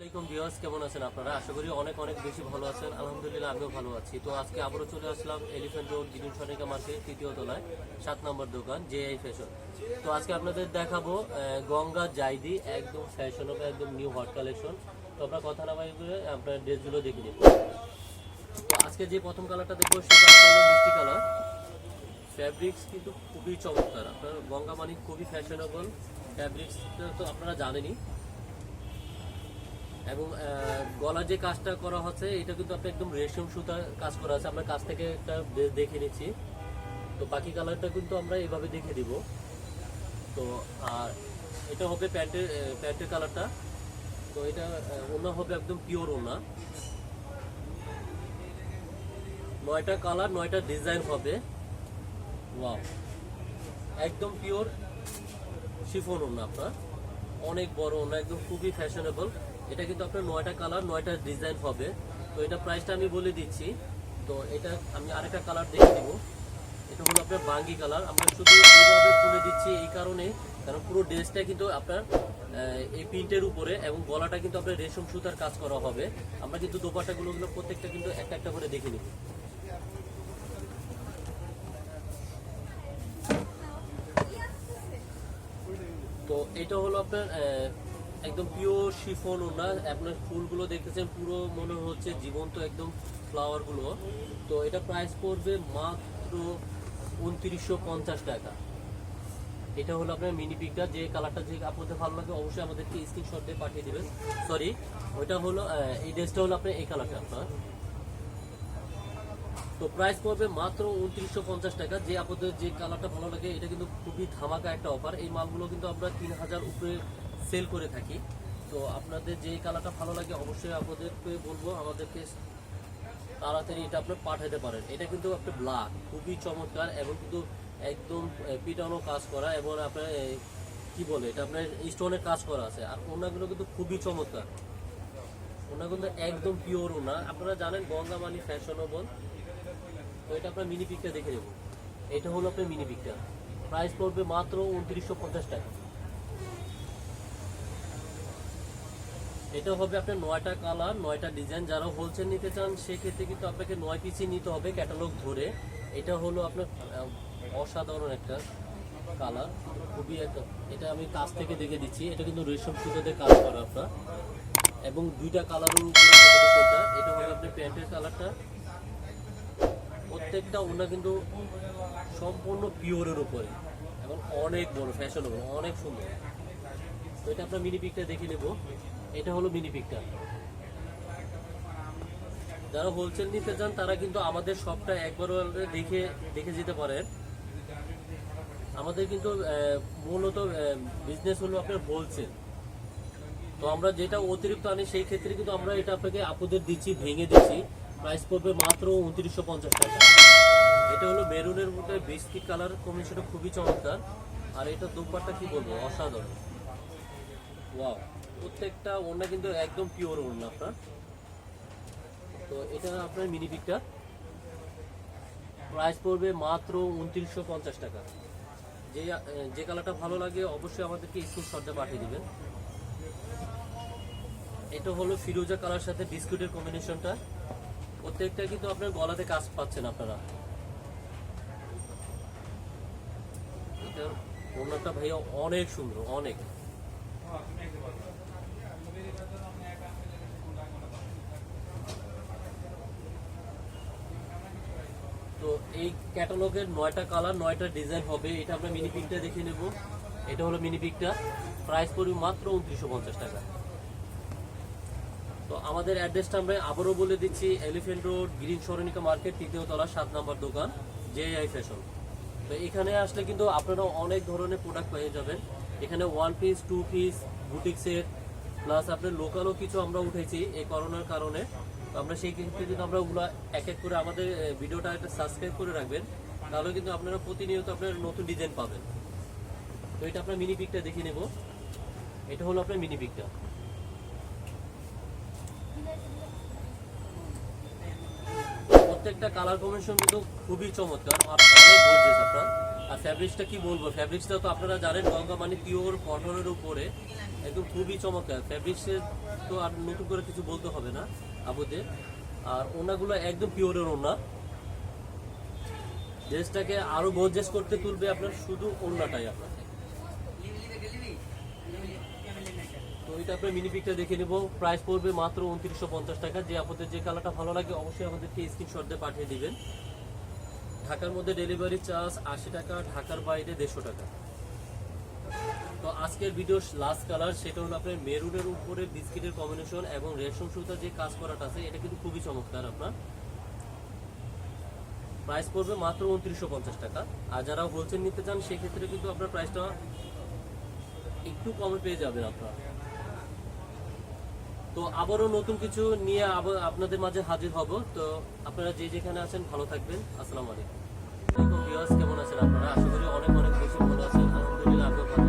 আসসালামাইকুম ভিউয়ার্স, কেমন আছেন আপনারা? আশা করি অনেক অনেক বেশি ভালো আছেন। আলহামদুলিল্লাহ, আমিও ভালো আছি। তো আজকে আবারও চলে আসলাম এলিফ্যান্ট রোড গিরিন সনিকা মার্কেট, তৃতীয় তলায়, সাত নম্বর দোকান জে আই ফ্যাশন তো আজকে আপনাদের দেখাবো গঙ্গা জাইদি, একদম ফ্যাশনেবল একদম নিউ হট কালেকশন তো আমরা কথা না বাড়ি করে আপনার ড্রেসগুলো দেখে নিব তো আজকে যে প্রথম কালারটা দেখব, সেটা হলো মিষ্টি কালার। ফ্যাব্রিক্স কিন্তু খুবই চমৎকার। আপনার গঙ্গা মানি খুবই ফ্যাশনেবল ফ্যাব্রিক্স তো আপনারা জানেনই। এবং গলা যে কাজটা করা হচ্ছে, এটা কিন্তু আপনি একদম রেশম সুতা কাজ করা আছে। আমরা কাছ থেকে একটা দেখে নিচ্ছি। তো বাকি কালারটা কিন্তু আমরা এভাবে দেখে দিব। তো, আর এটা হবে প্যান্টের প্যান্টের কালারটা। তো এটা ওনা হবে একদম পিওর ওনা। নয়টা কালার, নয়টা ডিজাইন হবে। ওয়াও! একদম পিওর শিফন ওনা আপনার। অনেক বড় ওনা, একদম খুবই ফ্যাশনেবল এটা কিন্তু আপনার নয়টা কালার, নয়টা ডিজাইন হবে। তো এটা প্রাইসটা আমি বলে দিচ্ছি। তো এটা আমি আরেকটা কালার দেখে দেবো। এটা হলো আপনার বাঙ্গি কালার। আমরা শুধু এইভাবে খুলে দিচ্ছি এই কারণে, কারণ পুরো ড্রেসটা কিন্তু আপনার এই প্রিন্টের উপরে এবং গলাটা কিন্তু আপনার রেশম সুতার কাজ করা হবে। আমরা কিন্তু দোপাটাগুলো গুলো প্রত্যেকটা কিন্তু একটা একটা করে দেখে নিব। তো এটা হলো আপনার একদম পিওর শিফন ওনা আপনার ফুলগুলো দেখতেছেন, পুরো মনে হচ্ছে জীবন্ত একদম ফ্লাওয়ারগুলো তো এটা প্রাইস পড়বে মাত্র উনত্রিশশো পঞ্চাশ টাকা। এটা হলো আপনার মিনি পিকটা যে কালারটা যে আপনাদের ভালো লাগে অবশ্যই আমাদেরকে স্ক্রিনশট দিয়ে পাঠিয়ে দেবেন। সরি ওইটা হলো এই ড্রেসটা হলো আপনার এই কালারটা আপনার তো প্রাইস পড়বে মাত্র উনত্রিশশো পঞ্চাশ টাকা। যে আপনাদের যে কালারটা ভালো লাগে, এটা কিন্তু খুবই ধামাকা একটা অফার এই মালগুলো কিন্তু আমরা তিন হাজার উপরে সেল করে থাকি। তো আপনাদের যে কালারটা ভালো লাগে অবশ্যই আপনাদেরকে বলব, আমাদেরকে তাড়াতাড়ি এটা আপনি পাঠাতে পারেন। এটা কিন্তু আপনার ব্ল্যাক খুবই চমৎকার এবং কিন্তু একদম পিটানো কাজ করা এবং আপনার কি বলে, এটা আপনার স্টোনের কাজ করা আছে। আর ওনাগুলো কিন্তু খুবই চমৎকার। ওনা কিন্তু একদম পিওর ওনা আপনারা জানেন গঙ্গা মানি ফ্যাশনেবল তো এটা আপনার মিনি পিকটা দেখে নেব। এটা হলো আপনার মিনি পিকটা প্রাইস পড়বে মাত্র উনত্রিশশো পঞ্চাশ টাকা। এটা হবে আপনার নয়টা কালার, নয়টা ডিজাইন। যারা হোলসেল নিতে চান, সেক্ষেত্রে কিন্তু আপনাকে নয় পিসি নিতে হবে ক্যাটালগ ধরে। এটা হলো আপনার অসাধারণ একটা কালার। খুবই একটা, এটা আমি কাছ থেকে দেখে দিচ্ছি। এটা কিন্তু রেশম সুতোতে কাজ করা আপনার। এবং দুইটা কালারের উপরে এটা হবে আপনার প্যান্টের কালারটা। প্রত্যেকটা ওনা কিন্তু সম্পূর্ণ পিওরের উপরে। এবং অনেক বড় ফ্যাশনেবল অনেক সুন্দর। তো এটা আপনার মিনি পিকটা দেখে নেব। এটা হলো মিনি পিকটা যারা হোলসেল নিতে চান, তারা কিন্তু আমাদের শপটা একবার দেখে দেখে যেতে পারেন। আমাদের কিন্তু মূলত বিজনেস হলো আপনার হোলসেল তো আমরা যেটা অতিরিক্ত আনি, সেই ক্ষেত্রে কিন্তু আমরা এটা আপনাকে আপুদের দিচ্ছি, ভেঙে দিচ্ছি। প্রাইস পড়বে মাত্র উনত্রিশশো পঞ্চাশ টাকা। এটা হলো মেরুনের মধ্যে বিস্কিট কালার কম্বিনেশনটা খুবই চমৎকার। আর এটা দুপারটা কি বলব? অসাধারণ। ওয়াও প্রত্যেকটা ওড়না কিন্তু একদম পিওর ওড়না, আপনার। তো এটা আপনার মিনি পিকটা প্রাইস পড়বে মাত্র উনত্রিশশো পঞ্চাশ টাকা। যে যে কালারটা ভালো লাগে, অবশ্যই আমাদেরকে স্ক্রিনশটটা পাঠিয়ে দিবেন। এটা হলো ফিরোজা কালার সাথে বিস্কুটের কম্বিনেশনটা প্রত্যেকটা কিন্তু আপনার গলাতে কাজ পাচ্ছেন আপনারা। এটা ওনারটা ভাইয়া অনেক সুন্দর, অনেক। তো এই ক্যাটালগের নয়টা কালার, নয়টা ডিজাইন হবে। এটা আমরা মিনি পিকটা দেখে নেব। এটা হলো মিনি পিকটা প্রাইস পড়বে মাত্র উনত্রিশশো পঞ্চাশ টাকা। তো আমাদের অ্যাড্রেসটা আমরা আবারও বলে দিচ্ছি এলিফেন্ট রোড গ্রিন সরণিকা মার্কেট তৃতীয় তলা, সাত নম্বর দোকান জে আই ফ্যাশন তো এখানে আসলে কিন্তু আপনারা অনেক ধরনের প্রোডাক্ট পেয়ে যাবেন। এখানে one piece two piece boutique set plus আপনার লোকালও কিছু আমরা উঠেছি এই করোনার কারণে। তো আমরা সেই ক্ষেত্রে কিন্তু আমরা ওগুলো এক এক করে আমাদের ভিডিওটা একটা সাবস্ক্রাইব করে রাখবেন, তাহলে কিন্তু আপনারা প্রতিনিয়ত আপনার নতুন ডিজাইন পাবেন। তো এটা আপনার মিনি পিকটা দেখে নেব। এটা হলো আপনার মিনি পিকটা প্রত্যেকটা কালার কম্বিনেশন কিন্তু খুবই চমৎকার অনেক আপনার। আর ফ্যাব্রিক্সটা কি বলব? ফ্যাব্রিক্সটা তো আপনারা জানেন, গঙ্গা মানে পিওর কটনের উপরে একদম খুবই চমৎকার। ফ্যাব্রিক্সের তো আর নতুন করে কিছু বলতে হবে না আপুদের। আর ওনাগুলো একদম পিওরের ওনা। ড্রেসটাকে আরও গর্জেস করতে তুলবে আপনার শুধু ওন্নাটাই আপনাকে তো এটা আপনার মিনি পিকটা দেখে নেব। প্রাইস পড়বে মাত্র উনত্রিশশো পঞ্চাশ টাকা। যে আপনাদের যে কালারটা ভালো লাগে, অবশ্যই আমাদেরকে স্ক্রিনশট দিয়ে পাঠিয়ে দিবেন। ঢাকার মধ্যে ডেলিভারি চার্জ আশি টাকা, ঢাকার বাইরে দেড়শো টাকা। তো আজকের ভিডিওর লাস্ট কালার সেটা হলো আপনার মেরুনের উপরে বিস্কিটের কম্বিনেশন এবং রেশম সুতার যে কাজ করাটা আছে, এটা কিন্তু খুবই চমৎকার আপনার। প্রাইস পড়বে মাত্র উনত্রিশশো পঞ্চাশ টাকা। আর যারা হোলসেল নিতে চান, সেক্ষেত্রে কিন্তু আপনার প্রাইসটা একটু কমে পেয়ে যাবেন আপনার। তো আবারও নতুন কিছু নিয়ে আবার আপনাদের মাঝে হাজির হব। তো আপনারা যে যেখানে আছেন ভালো থাকবেন। আসসালামু আলাইকুম। কেমন আছেন আপনারা? আশা করি অনেক অনেক বেশি ভালো আছেন।